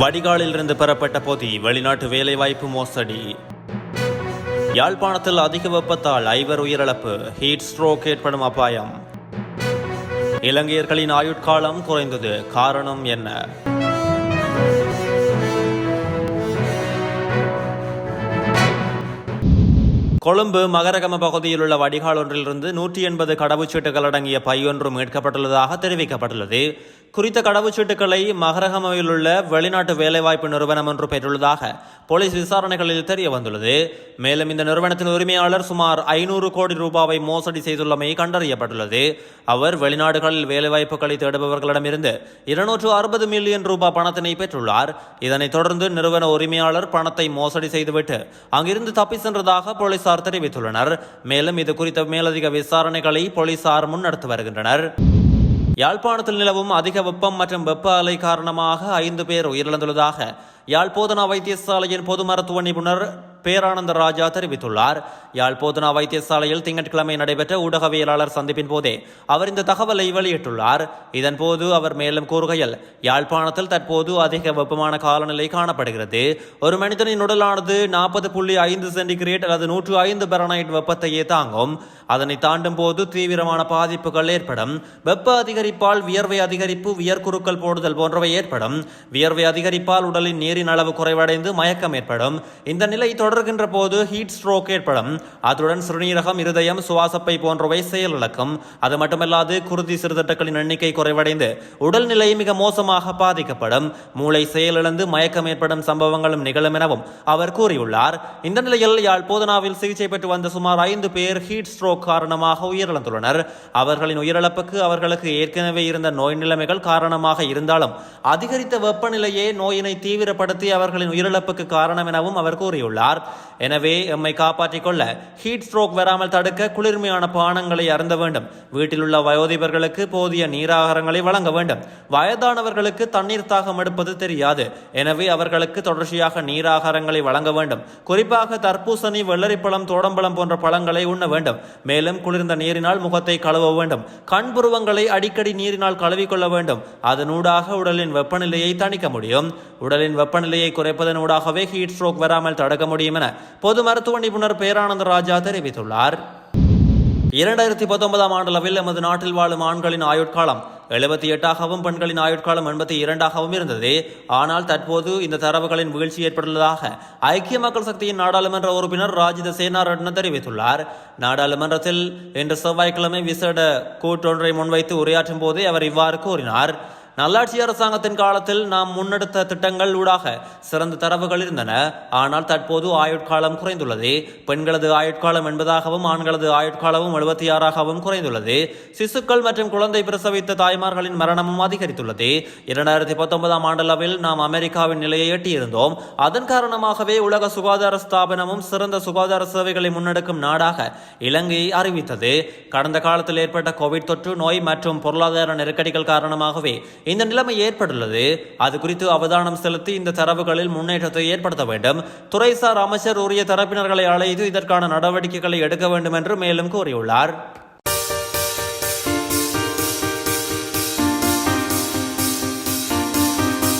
வடிகாலில் இருந்து பெறப்பட்ட பொதி வெளிநாட்டு வேலைவாய்ப்பு மோசடி. யாழ்ப்பாணத்தில் அதிக வெப்பத்தால் ஐவர் உயிரிழப்பு ஹீட் ஸ்ட்ரோக் ஏற்படும் அபாயம். இலங்கையர்களின் ஆயுட்காலம் குறைந்தது. காரணம் என்ன? கொழும்பு மகரகம பகுதியில் உள்ள வடிகால் ஒன்றிலிருந்து நூற்றி எண்பது கடவுச்சீட்டுகள் அடங்கிய பையொன்று மீட்கப்பட்டுள்ளதாக தெரிவிக்கப்பட்டுள்ளது. குறித்த கடவுச்சீட்டுகளை மகரகமவில் உள்ள வெளிநாட்டு வேலைவாய்ப்பு நிறுவனம் ஒன்று பெற்றுள்ளதாக போலீஸ் விசாரணைகளில் தெரிய வந்துள்ளது மேலும் இந்த நிறுவனத்தின் உரிமையாளர் சுமார் ஐநூறு கோடி ரூபாவை மோசடி செய்துள்ளமை கண்டறியப்பட்டுள்ளது. அவர் வெளிநாடுகளில் வேலைவாய்ப்புகளை தேடுபவர்களிடமிருந்து இருநூற்று அறுபது மில்லியன் ரூபாய் பணத்தினை பெற்றுள்ளார். இதனைத் தொடர்ந்து நிறுவன உரிமையாளர் பணத்தை மோசடி செய்துவிட்டு அங்கிருந்து தப்பி சென்றதாக போலீசார் தெரிவித்துள்ளனர். மேலும் இது குறித்த மேலதிக விசாரணைகளை போலீசார் முன்னெடுத்து வருகின்றனர். யாழ்ப்பாணத்தில் நிலவும் அதிக வெப்பம் மற்றும் வெப்ப அலை காரணமாக ஐந்து பேர் உயிரிழந்துள்ளதாக யாழ்ப்போதனா வைத்தியசாலையின் பொது மருத்துவ நிபுணர் பேரானந்த ராஜா தெரிவித்துள்ளார். யாழ் போதனா வைத்தியசாலையில் திங்கட்கிழமை நடைபெற்ற ஊடகவியலாளர் சந்திப்பின் போதே அவர் இந்த தகவலை வெளியிட்டுள்ளார். இதன்போது அவர் மேலும் கூறுகையில் யாழ்ப்பாணத்தில் தற்போது அதிக வெப்பமான காலநிலை காணப்படுகிறது. ஒரு மனிதனின் உடலானது நாற்பது புள்ளி ஐந்து சென்டிகிரேட் அல்லது நூற்று ஐந்து பெரனைட் வெப்பத்தையே தாங்கும். அதனை தாண்டும் போது தீவிரமான பாதிப்புகள் ஏற்படும். வெப்ப அதிகரிப்பால் வியர்வை அதிகரிப்பு வியர்க்குருக்கள் போடுதல் போன்றவை ஏற்படும். வியர்வை அதிகரிப்பால் உடலின் நீரின் அளவு குறைவடைந்து மயக்கம் ஏற்படும். இந்த நிலை தொடர்கின்ற போது ஹீட் ஸ்ட்ரோக் ஏற்படும். அத்துடன் சிறுநீரகம் இருதயம் சுவாசப்பை போன்றவை செயலிழக்கும். அது மட்டுமல்லாது குருதி சிறுதட்டுகளின் எண்ணிக்கை குறைவடைந்து உடல்நிலை மிக மோசமாக பாதிக்கப்படும். மூளை செயலிழந்து மயக்கம் ஏற்படும் சம்பவங்களும் நிகழும் எனவும் அவர் கூறியுள்ளார். இந்த நிலையில் யாழ் போதனாவில் சிகிச்சை பெற்று வந்த சுமார் ஐந்து பேர் ஹீட் ஸ்ட்ரோக் காரணமாக உயிரிழந்துள்ளனர். அவர்களின் உயிரிழப்புக்கு அவர்களுக்கு ஏற்கனவே இருந்த நோய் நிலைமைகள் காரணமாக இருந்தாலும் அதிகரித்த வெப்பநிலையே நோயினை தீவிரப்படுத்தி அவர்களின் உயிரிழப்புக்கு காரணம் எனவும் அவர் கூறியுள்ளார். எனவே எம்மை காப்பாற்றிக் கொள்ள ஹீட் ஸ்ட்ரோக் வராமல் தடுக்க குளிர்மையான பானங்களை அருந்த வேண்டும். வீட்டில் உள்ள வயோதிபர்களுக்கு போதிய நீராகாரங்களை வழங்க வேண்டும். வயதானவர்களுக்கு தண்ணீர் தாகம் எடுப்பது தெரியாது. எனவே அவர்களுக்கு தொடர்ச்சியாக நீராகாரங்களை வழங்க வேண்டும். குறிப்பாக தர்பூசணி வெள்ளரிப்பழம் தோடம்பழம் போன்ற பழங்களை உண்ண வேண்டும். மேலும் குளிர்ந்த நீரினால் முகத்தை கழுவ வேண்டும். கண் புருவங்களை அடிக்கடி நீரினால் கழுவிக்கொள்ள வேண்டும். அதனூடாக உடலின் வெப்பநிலையை தணிக்க முடியும். உடலின் வெப்பநிலையை குறைப்பதனூடாகவே ஹீட் ஸ்ட்ரோக் வராமல் தடுக்க முடியும். என பொது மருத்துவ நிபுணர் பேரானந்த ராஜா தெரிவித்துள்ளார். இரண்டாயிரத்தி பத்தொன்பதாம் ஆண்டளவில் எமது நாட்டில் வாழும் ஆண்களின் ஆயுட்காலம் எழுபத்தி எட்டாகவும் பெண்களின் ஆயுட்காலம் எண்பத்தி இரண்டாகவும் இருந்தது. ஆனால் தற்போது இந்த தரவுகளின் வீழ்ச்சி ஏற்பட்டுள்ளதாக ஐக்கிய மக்கள் சக்தியின் நாடாளுமன்ற உறுப்பினர் ராஜித சேனாரட்ன தெரிவித்துள்ளார். நாடாளுமன்றத்தில் இன்று செவ்வாய்க்கிழமை விசேட கூட்டொன்றை முன்வைத்து உரையாற்றும் போதே அவர் இவ்வாறு கூறினார். நல்லாட்சி அரசாங்கத்தின் காலத்தில் நாம் முன்னெடுத்த திட்டங்கள் ஊடாக சிறந்த தரவுகள் இருந்தன. ஆனால் தற்போது ஆயுட்காலம் குறைந்துள்ளது. பெண்களது ஆயுட்காலம் என்பதாகவும் ஆண்களது ஆயுட்காலமும் எழுபத்தி ஆறாகவும் குறைந்துள்ளது. சிசுக்கள் மற்றும் குழந்தை பிரசவித்த தாய்மார்களின் மரணமும் அதிகரித்துள்ளது. இரண்டாயிரத்தி பத்தொன்பதாம் ஆண்டளவில் நாம் அமெரிக்காவின் நிலையை எட்டியிருந்தோம். அதன் காரணமாகவே உலக சுகாதார ஸ்தாபனமும் சிறந்த சுகாதார சேவைகளை முன்னெடுக்கும் நாடாக இலங்கையை அறிவித்தது. கடந்த காலத்தில் ஏற்பட்ட கோவிட் தொற்று நோய் மற்றும் பொருளாதார நெருக்கடிகள் காரணமாகவே இந்த நிலைமை ஏற்பட்டுள்ளது. அது குறித்து அவதானம் செலுத்தி இந்த தரவுகளில் முன்னேற்றத்தை ஏற்படுத்த வேண்டும். துறைசார் அமைச்சர் உரிய தரப்பினர்களை அழைத்து இதற்கான நடவடிக்கைகளை எடுக்க வேண்டும் என்று மேலும் கூறியுள்ளார்.